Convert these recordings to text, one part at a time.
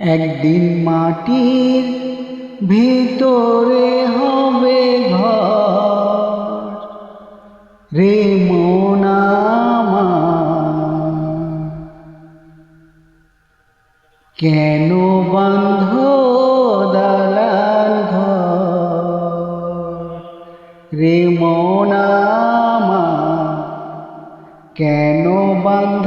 একদিন মাটির ভিতরে হবে ঘর। রে মোনামা কেন বন্ধ দালান ঘর? রে মোনামা কেন বন্ধ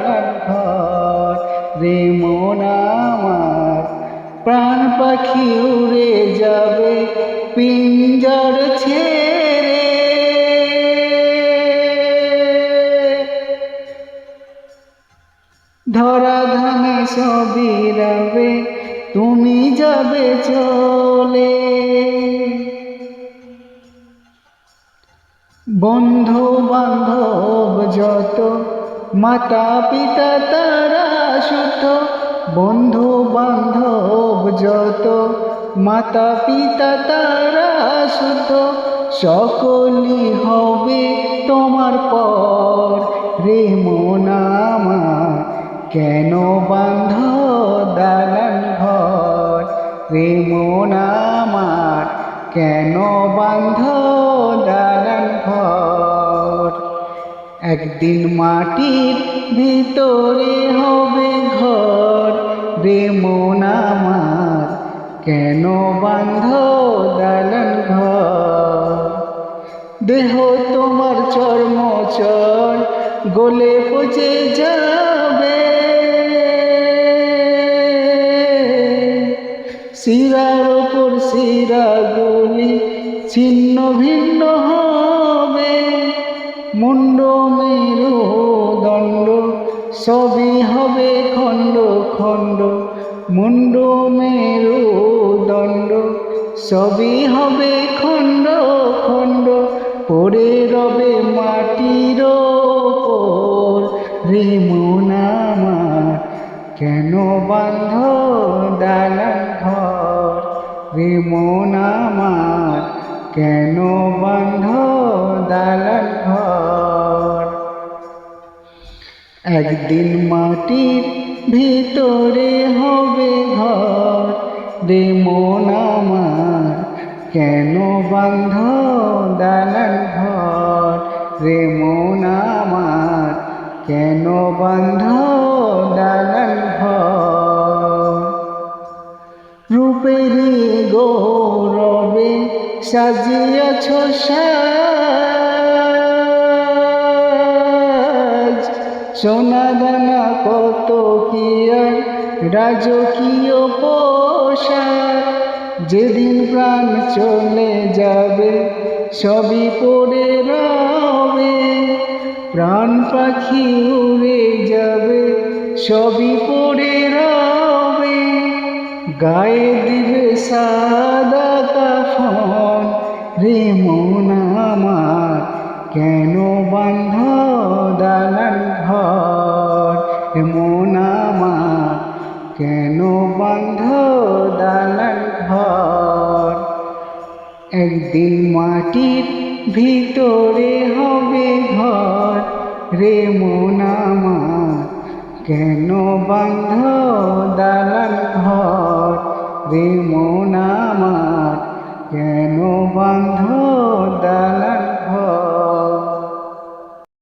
মন আমার। প্রাণ পাখি উড়ে যাবে পিঞ্জর ছেড়ে। ধরা ধানে সবই রবে, তুমি যাবে চলে। বন্ধু বান্ধব যত মাতা পিতা তারা সুত বন্ধু বান্ধব যত। মাতা পিতা তারা সুত সকলই হবে তোমার পর। রে মন আমার, কেন বান্ধ দালান ঘর? রে মন কেন বান্ধ একদিন মাটির ভিতরে হবে ঘর রে মন আমার কেন বান্ধ দালান ঘর? দেহ তোমার চর্ম চর গলে পচে যাবে। শিরার ওপর শিরা শিরাগুলি ছিন্ন ভিন্ন হবে সবই হবে খণ্ড খণ্ড মুন্ড মেরু দণ্ড। সবই হবে খণ্ড খণ্ড, পড়ে রবে মাটির ওপর। কেন বান্ধ দালান ঘর? রে মন আমার কেন বান্ধ একদিন মাটির ভিতরে হবে ঘর রে মন আমার। কেন বান্ধ দালান ঘর রে মন আমার। কেন বান্ধ দালান ঘর? রূপেরই গৌরবে সাজিয়াছ সাজ সোনা দানা কত কি রাজকীয় পোশাক? যেদিন প্রাণ চলে যাবে, সবই পড়ে রবে। প্রাণ পাখি উড়ে যাবে, সবই পড়ে রবে। গায়ে দিবে সাদা কাফন, রে মন আমার কেন বান্ধ দালান ঘর? আমার, কেন বান্ধ দালান ঘর? একদিন মাটির ভিতরে হবে ঘর। রে মন কেন বান্ধ দালান ঘর? রে মন